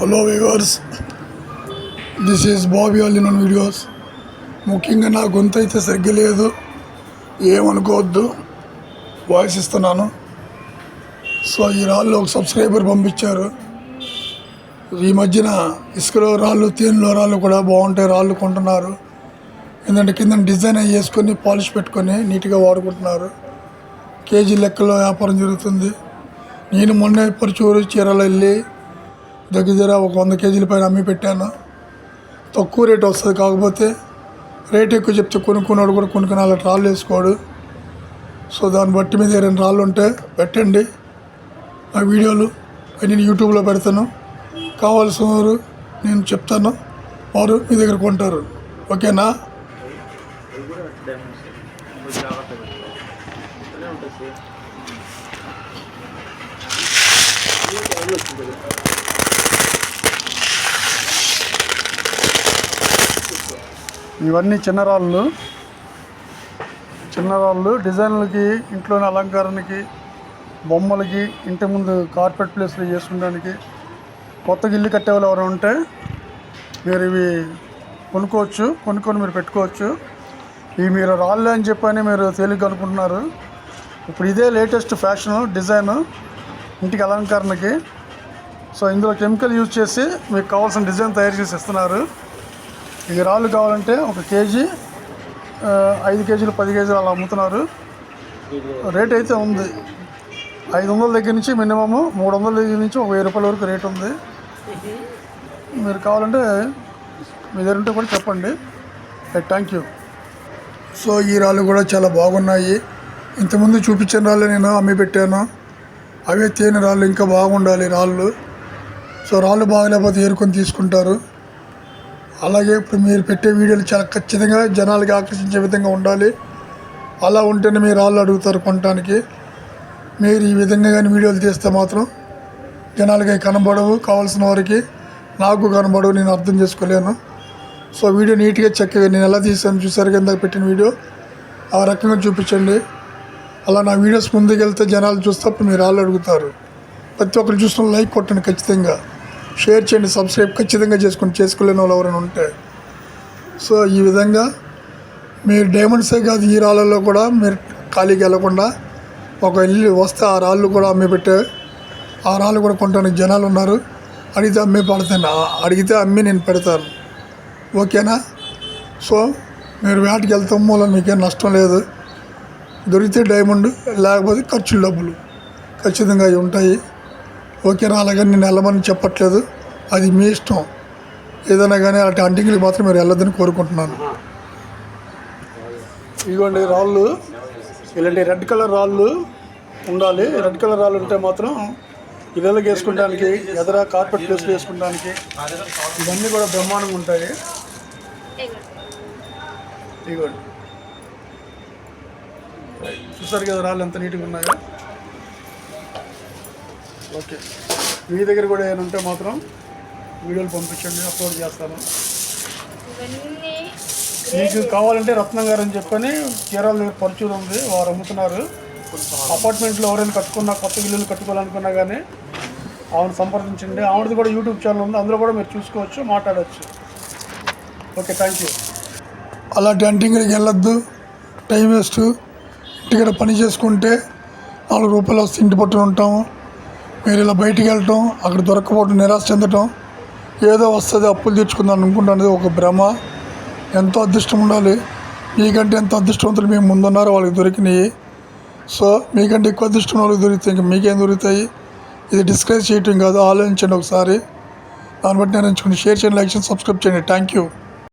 Hello viewers this is Bobby అల్లిన videos ముఖ్యంగా నా గొంతు అయితే సరిగ్గా లేదు. ఏమనుకోవద్దు. వాయిస్ ఇస్తున్నాను. సో ఈ రాళ్ళు ఒక సబ్స్క్రైబర్ పంపించారు. ఈ మధ్యన ఇసుకలో రాళ్ళు తేనెలో రాళ్ళు కూడా బాగుంటాయి. రాళ్ళు కొంటున్నారు. ఎందుకంటే కింద డిజైన్ అవి వేసుకొని పాలిష్ పెట్టుకొని నీట్గా వాడుకుంటున్నారు. కేజీ లెక్కలో వ్యాపారం జరుగుతుంది. నేను మొన్న పరుచూరు చీరలు వెళ్ళి దగ్గర దగ్గర ఒక వంద కేజీల పైన అమ్మి పెట్టాను. తక్కువ రేట్ వస్తుంది కాకపోతే రేట్ ఎక్కువ చెప్తే కొనుక్కున్నాడు కూడా కొనుక్కుని అలా రాళ్ళు వేసుకోడు. సో దాన్ని బట్టి మీద రెండు రాళ్ళు ఉంటే పెట్టండి. ఆ వీడియోలు నేను యూట్యూబ్లో పెడతాను. కావాల్సిన వారు నేను చెప్తాను. వారు మీ దగ్గర కొంటారు. ఓకేనా? ఉంటుంది ఇవన్నీ చిన్న రాళ్ళు చిన్న రాళ్ళు డిజైన్లకి ఇంట్లోని అలంకరణకి బొమ్మలకి ఇంటి ముందు కార్పెట్ ప్లేస్లు చేసుకోవడానికి కొత్తగా ఇల్లు కట్టేవాళ్ళు ఎవరు ఉంటే మీరు ఇవి కొనుక్కోవచ్చు కొనుక్కొని మీరు పెట్టుకోవచ్చు. ఇవి మీరు రాళ్ళే అని చెప్పని మీరు తేలిగ్గా అనుకుంటున్నారు. ఇప్పుడు ఇదే లేటెస్ట్ ఫ్యాషన్ డిజైన్ ఇంటికి అలంకరణకి. సో ఇందులో కెమికల్ యూజ్ చేసి మీకు కావాల్సిన డిజైన్ తయారు చేసి ఇస్తున్నారు. ఈ రాళ్ళు కావాలంటే ఒక కేజీ ఐదు కేజీలు పది కేజీలు అలా అమ్ముతున్నారు. రేట్ అయితే ఉంది. ఐదు వందల దగ్గర నుంచి మినిమము మూడు వందల దగ్గర నుంచి ఒక వెయ్యి రూపాయల వరకు రేట్ ఉంది. మీరు కావాలంటే మీ దగ్గర ఉంటే కూడా చెప్పండి. థ్యాంక్ యూ సో ఈ రాళ్ళు కూడా చాలా బాగున్నాయి. ఇంతకుముందు చూపించిన రాళ్ళు నేను అమ్మి పెట్టాను. అవే తేనె రాళ్ళు ఇంకా బాగుండాలి రాళ్ళు. సో రాళ్ళు బాగలేకపోతే ఏరుకొని తీసుకుంటారు. అలాగే ఇప్పుడు మీరు పెట్టే వీడియోలు చాలా ఖచ్చితంగా జనాలకి ఆకర్షించే విధంగా ఉండాలి. అలా ఉంటేనే మీరు రాళ్ళు అడుగుతారు కొనటానికి. మీరు ఈ విధంగా కానీ వీడియోలు తీస్తే మాత్రం జనాలకి కనబడవు. కావాల్సిన వారికి నాకు కనబడవు నేను అర్థం చేసుకోలేను. సో వీడియో నీట్గా చక్కగా నేను ఎలా తీసాను చూసారు కింద పెట్టిన వీడియో. ఆ రకంగా చూపించండి. అలా నా వీడియోస్ ముందుకు వెళ్తే జనాలు చూస్తే అప్పుడు మీరు వాళ్ళు అడుగుతారు. ప్రతి ఒక్కరు చూసిన లైక్ కొట్టండి ఖచ్చితంగా. షేర్ చేయండి సబ్స్క్రైబ్ ఖచ్చితంగా చేసుకుని చేసుకోలేని వాళ్ళు ఎవరైనా ఉంటే. సో ఈ విధంగా మీరు డైమండ్సే కాదు ఈ రాళ్ళల్లో కూడా మీరు ఖాళీకి వెళ్ళకుండా ఒక ఇల్లు వస్తే ఆ రాళ్ళు కూడా అమ్మి పెట్టే ఆ రాళ్ళు కూడా కొనడానికి జనాలు ఉన్నారు. అడిగితే అమ్మి పడతాను. అడిగితే అమ్మి నేను పెడతాను. ఓకేనా? సో మీరు వేటకి వెళ్తాం మూలం మీకేం నష్టం లేదు. దొరికితే డైమండ్ లేకపోతే ఖర్చులు డబ్బులు. ఖచ్చితంగా అవి ఉంటాయి. ఓకేనా అలాగే నేను వెళ్ళమని చెప్పట్లేదు. అది మీ ఇష్టం. ఏదైనా కానీ అలాంటి అంటింగ్లకి మాత్రం మీరు వెళ్ళొద్దని కోరుకుంటున్నాను. ఇదిగోండి రాళ్ళు. ఇలాంటి రెడ్ కలర్ రాళ్ళు ఉండాలి. రెడ్ కలర్ రాళ్ళు ఉంటే మాత్రం ఇళ్ళకి వేసుకోవడానికి ఎదర కార్పెట్ ప్లేస్ వేసుకోవడానికి ఇవన్నీ కూడా బ్రహ్మాండంగా ఉంటాయి. ఇదిగోండి. చూసారు కదా రాళ్ళు ఎంత నీట్గా ఉన్నాయో? ఓకే. మీ దగ్గర కూడా ఏమైనా ఉంటే మాత్రం వీడియోలు పంపించండి అప్లోడ్ చేస్తాను. ఇవన్నీ మీకు కావాలంటే రత్నం గారు అని చెప్పని చీరాల దగ్గర పరుచూరు ఉంది వారు అమ్ముతున్నారు. అపార్ట్మెంట్లో ఎవరైనా కట్టుకున్నా కొత్త ఇల్లులు కట్టుకోవాలనుకున్నా కానీ ఆవిడ సంప్రదించండి. ఆవిడది కూడా యూట్యూబ్ ఛానల్ ఉంది అందులో కూడా మీరు చూసుకోవచ్చు మాట్లాడవచ్చు ఓకే థ్యాంక్ యూ అలాంటి అంటింగ్కి వెళ్ళొద్దు టైం వేస్ట్. ఇంటికాడ పని చేసుకుంటే నాలుగు రూపాయలు వస్తే ఇంటి పట్టున ఉంటాము. మీరు ఇలా బయటికి వెళ్ళటం అక్కడ దొరకపోవటం నిరాశ చెందటం ఏదో వస్తుంది అప్పులు తీర్చుకుందాం అనుకుంటున్నది ఒక భ్రమ. ఎంతో అదృష్టం ఉండాలి. మీకంటే ఎంత అదృష్టవంతులు మేము ముందున్నారో వాళ్ళకి దొరికినాయి సో మీకంటే ఎక్కువ అదృష్టం వాళ్ళకి దొరుకుతాయి ఇంకా మీకేం దొరుకుతాయి? ఇది డిస్కస్ చేయటం కాదు ఆలోచించండి ఒకసారి. దాన్ని బట్టి నేను షేర్ చేయండి లైక్ చేయండి సబ్స్క్రైబ్ చేయండి. Thank you